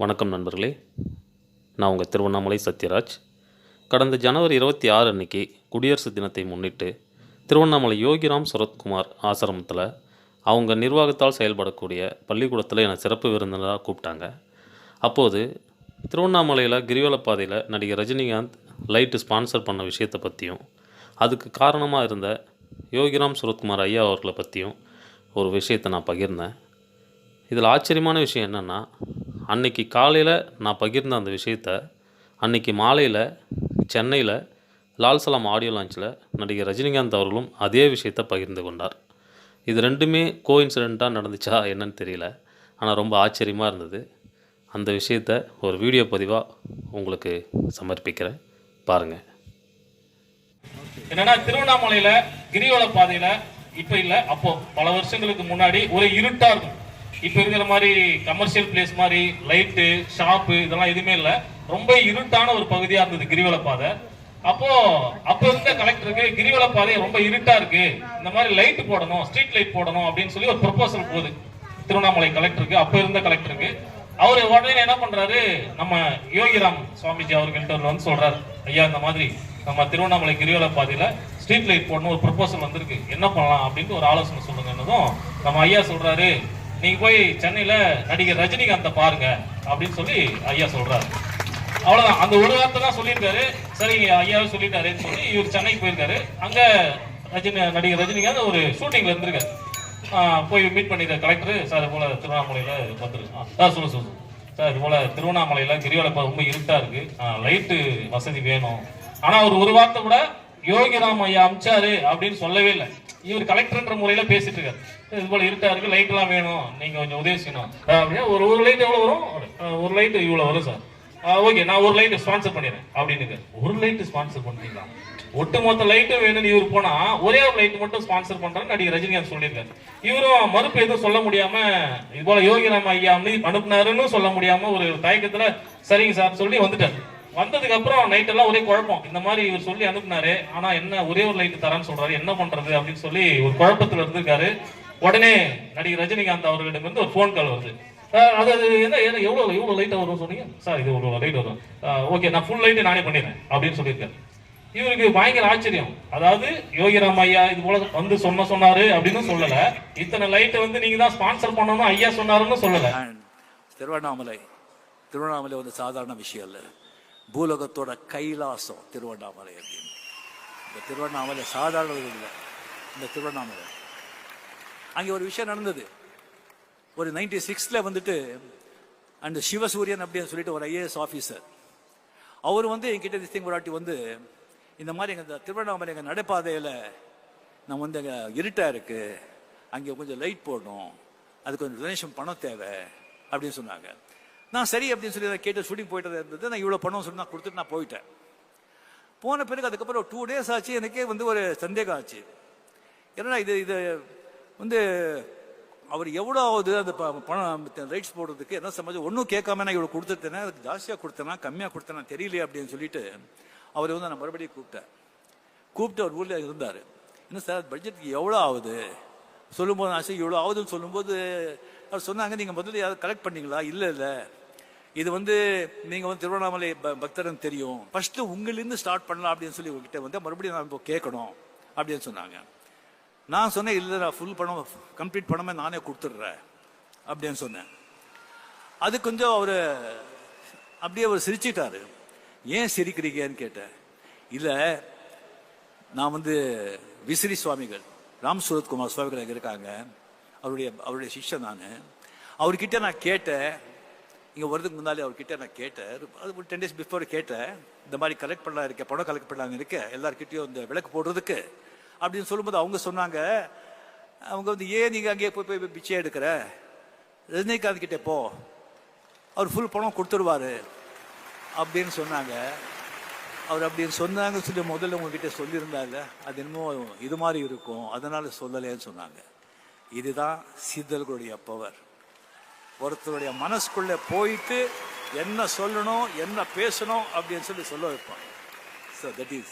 வணக்கம் நண்பர்களே. நான் உங்கள் திருவண்ணாமலை சத்யராஜ். கடந்த ஜனவரி இருபத்தி ஆறு அன்னைக்கு குடியரசு தினத்தை முன்னிட்டு திருவண்ணாமலை யோகிராம் சரத்குமார் ஆசிரமத்தில் அவங்க நிர்வாகத்தால் செயல்படக்கூடிய பள்ளிக்கூடத்தில் என்னை சிறப்பு விருந்தினராக கூப்பிட்டாங்க. அப்போது திருவண்ணாமலையில் கிரிவல பாதையில் நடிகர் ரஜினிகாந்த் லைட்டு ஸ்பான்சர் பண்ண விஷயத்தை பற்றியும் அதுக்கு காரணமாக இருந்த யோகிராம் சரத்குமார் ஐயா அவர்களை பற்றியும் ஒரு விஷயத்தை நான் பகிர்ந்தேன். இதில் ஆச்சரியமான விஷயம் என்னென்னா அன்னைக்கு காலையில் நான் பகிர்ந்த அந்த விஷயத்த அன்னைக்கு மாலையில் சென்னையில் லால் சலாம் ஆடியோ லான்ச்சில் நடிகர் ரஜினிகாந்த் அவர்களும் அதே விஷயத்தை பகிர்ந்து கொண்டார். இது ரெண்டுமே கோ இன்சிடெண்ட்டாக நடந்துச்சா என்னன்னு தெரியல. ஆனால் ரொம்ப ஆச்சரியமாக இருந்தது. அந்த விஷயத்த ஒரு வீடியோ பதிவாக உங்களுக்கு சமர்ப்பிக்கிறேன். பாருங்கள் என்னன்னா திருவண்ணாமலையில் கிரிவல பாதையில் இப்போ இல்லை அப்போ பல வருஷங்களுக்கு முன்னாடி ஒரு இருட்டாக இருக்கும். இப்போ இருக்கிற மாதிரி கமர்ஷியல் பிளேஸ் மாதிரி லைட்டு ஷாப்பு இதெல்லாம் எதுவுமே இல்லை. ரொம்ப இருட்டான ஒரு பகுதியாக இருந்தது கிரிவல பாதை அப்போ இருந்த கலெக்டருக்கு கிரிவல பாதை ரொம்ப இருட்டா இருக்கு. இந்த மாதிரி லைட் போடணும் ஸ்ட்ரீட் லைட் போடணும் அப்படின்னு சொல்லி ஒரு ப்ரொபோசல் போகுது. திருவண்ணாமலை கலெக்டருக்கு அப்போ இருந்த கலெக்டருக்கு அவரு உடனே என்ன பண்றாரு? நம்ம யோகிராம் சுவாமிஜி அவர்கள்ட்ட வந்து சொல்றாரு. ஐயா இந்த மாதிரி நம்ம திருவண்ணாமலை கிரிவல பாதையில ஸ்ட்ரீட் லைட் போடணும் ஒரு ப்ரொபோசல் வந்திருக்கு. என்ன பண்ணலாம் அப்படின்ட்டு ஒரு ஆலோசனை சொல்லுங்கன்னதும் நம்ம ஐயா சொல்றாரு நீங்க போய் சென்னையில நடிகர் ரஜினிகாந்தை பாருங்க அப்படின்னு சொல்லி ஐயா சொல்றாரு. அவ்வளவுதான். அந்த ஒரு வார்த்தை தான் சொல்லியிருக்காரு. சரி ஐயாவே சொல்லிட்டாருன்னு சொல்லி இவர் சென்னைக்கு போயிருக்காரு. அங்க ரஜினி நடிகர் ரஜினிகாந்த் ஒரு ஷூட்டிங்ல இருந்திருக்காரு. போய் மீட் பண்ணிருக்க கலெக்டர் சார் போல திருவண்ணாமலையில வந்துருக்கு ஆ சொல்லு சொல்லு சார் இது போல திருவண்ணாமலையில கிரிவலை ரொம்ப இருட்டா இருக்கு. லைட்டு வசதி வேணும். ஆனா அவர் ஒரு வார்த்தை கூட யோகிராம் ஐயா அமிச்சாரு அப்படின்னு சொல்லவே இல்லை. இவர் கலெக்டர்ன்ற முறையில பேசிட்டு இருக்காரு. இது போல இருட்டா இருக்கு லைட் எல்லாம் வேணும். நீங்க கொஞ்சம் உதவி செய்யணும் அப்படின்னா ஒரு ஒரு லைட் எவ்வளவு வரும்? ஒரு லைட் இவ்வளவு வரும் சார் ஓகே நான் ஒரு லைட் ஸ்பான்சர் பண்ணிடுறேன் அப்படின்னு ஒரு லைட் ஸ்பான்சர் பண்றீங்களா? ஒட்டுமொத்த லைட்டும் வேணும்னு இவர் போனா ஒரே ஒரு லைட் மட்டும் ஸ்பான்சர் பண்றேன்னு நடிகர் ரஜினிகாந்த் சொல்லியிருக்காரு. இவரும் மறுப்பு எதுவும் சொல்ல முடியாம இது போல யோகிராம ஐயா வந்து அனுப்புனாருன்னு சொல்ல முடியாம ஒரு தயக்கத்துல சரிங்க சார் சொல்லி வந்துட்டாரு. வந்ததுக்கு அப்புறம் நைட் எல்லாம் ஒரே குழப்பம். இந்த மாதிரி இவர் சொல்லி அனுப்புனாரு. ஆனா என்ன ஒரே ஒரு லைட் தரேன்னு சொல்றாரு. என்ன பண்றது அப்படின்னு சொல்லி ஒரு குழப்பத்துல இருந்திருக்காரு. உடனே நடிகர் ரஜினிகாந்த் அவர்களிடம் இருந்து ஒரு ஃபோன் கால் வருது. அது அது என்ன என்ன எவ்வளவு எவ்வளவு லைட் வரும் சொன்னீங்க? சார் இது ஒரு லைட் வரும். ஓகே நான் ஃபுல் லைட் நானே பண்ணிடுறேன் அப்படின்னு சொல்லியிருக்காரு. இவருக்கு பயங்கர ஆச்சரியம். அதாவது யோகிராம் ஐயா இது போல வந்து சொன்ன சொன்னாரு அப்படின்னு சொல்லல. இத்தனை லைட்டை வந்து நீங்க தான் ஸ்பான்சர் பண்ணணும் ஐயா சொன்னாருன்னு சொல்லல. திருவண்ணாமலை திருவண்ணாமலை வந்து சாதாரண விஷயம் இல்லை. பூலோகத்தோட கைலாசம் திருவண்ணாமலை அப்படின்னு. இந்த திருவண்ணாமலை சாதாரண இல்லை. இந்த திருவண்ணாமலை. அங்கே ஒரு விஷயம் நடந்தது. ஒரு நைன்டி சிக்ஸில் வந்துட்டு அந்த சிவசூரியன் அப்படின்னு சொல்லிட்டு ஒரு ஐஏஎஸ் ஆஃபீஸர் அவர் வந்து என்கிட்ட திஸ்திங் ஒரு வந்து இந்த மாதிரி எங்கள் திருவண்ணாமலை எங்கள் நடைபாதையில் நான் வந்து எங்கள் இருட்டாக இருக்குது அங்கே கொஞ்சம் லைட் போடணும். அதுக்கு கொஞ்சம் டொனேஷன் பணம் தேவை. அப்படின்னு சொன்னாங்க. நான் சரி அப்படின்னு சொல்லி அதை கேட்டு ஷூட்டிங் போயிட்டு இருந்தது. நான் இவ்வளோ பணம் சொல்லி நான் கொடுத்துட்டு நான் போயிட்டேன். போன பிறகு அதுக்கப்புறம் டூ டேஸ் ஆச்சு. எனக்கே வந்து ஒரு சந்தேகம் ஆச்சு. என்னடா இது இது வந்து அவர் எவ்வளோ ஆகுது அந்த ப- பணம் ரைட்ஸ் போடுறதுக்கு என்ன சமாஜம் ஒன்றும் கேட்காம நான் இவ்வளோ கொடுத்துட்டேன்னா அதுக்கு ஜாஸ்தியாக கொடுத்தேனா? கம்மியாக கொடுத்தேனா? தெரியல அப்படின்னு சொல்லிட்டு அவர் வந்து நான் மறுபடியும் கூப்பிட்டேன். கூப்பிட்டு அவர் ஊரில் இருந்தார். என்ன சார் பட்ஜெட்டுக்கு எவ்வளோ ஆகுது சொல்லும்போது நான் இவ்வளோ ஆகுதுன்னு சொல்லும்போது அவர் சொன்னாங்க நீங்கள் முதல்ல யாராவது கலெக்ட் பண்ணீங்களா? இல்லை இல்லை. இது வந்து நீங்கள் வந்து திருவண்ணாமலை பக்தரன் தெரியும். ஃபஸ்ட்டு உங்களிருந்து ஸ்டார்ட் பண்ணலாம் அப்படின்னு சொல்லி உங்ககிட்ட வந்து மறுபடியும் நான் இப்போ கேட்கணும் அப்படின்னு சொன்னாங்க. நான் சொன்னேன் இல்லை நான் ஃபுல் பணம் கம்ப்ளீட் பணமே நானே கொடுத்துட்றேன் அப்படின்னு சொன்னேன். அது கொஞ்சம் அவர் அப்படியே அவர் சிரிச்சிட்டாரு. ஏன் சிரிக்கிறீங்கன்னு கேட்டேன். இல்லை நான் வந்து விசிறி சுவாமிகள் ராம் சுரத்குமார் சுவாமிகள் அங்கே இருக்காங்க. அவருடைய அவருடைய சிஷ்யன் நான். அவர்கிட்ட நான் கேட்டேன் இங்கே வரதுக்கு முன்னாலே அவர்கிட்ட நான் கேட்டேன். அது ஒரு டென் டேஸ் பிஃபோர் கேட்டேன். இந்த மாதிரி கலெக்ட் பண்ணலாம் இருக்கேன் பணம் கலெக்ட் பண்ணலாம் இருக்கேன் எல்லார்கிட்டயும் இந்த விளக்கு போடுறதுக்கு அப்படின்னு சொல்லும்போது அவங்க சொன்னாங்க அவங்க வந்து ஏன் நீங்கள் அங்கேயே போய் போய் பிச்சை எடுக்கிற? ரஜினிகாந்த் கிட்டே போ. அவர் ஃபுல் பணம் கொடுத்துருவாரு. அப்படின்னு சொன்னாங்க. அவர் அப்படின்னு சொன்னாங்கன்னு சொல்லி முதல்ல உங்ககிட்ட சொல்லியிருந்தாங்க அது என்னமோ இது மாதிரி இருக்கும். அதனால் சொல்லலைன்னு சொன்னாங்க. இதுதான் சிதல்களுடைய பவர் ஒருத்தருடைய மனசுக்குள்ளே போயிட்டு என்ன சொல்லணும் என்ன பேசணும் அப்படின்னு சொல்லி சொல்ல வைப்பான் ஸோ தட் இஸ்